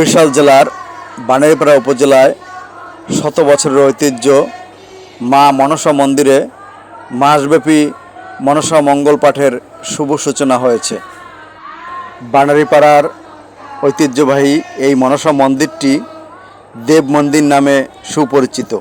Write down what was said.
বরিশাল জেলার বানারীপাড়া উপজেলায় শত বছরের ঐতিহ্য মা মনসা মন্দিরে মাসব্যাপী মনসা মঙ্গল পাঠের শুভ সূচনা হয়েছে। বানারীপাড়ার ঐতিহ্যবাহী এই মনসা মন্দিরটি দেব মন্দির নামে সুপরিচিত।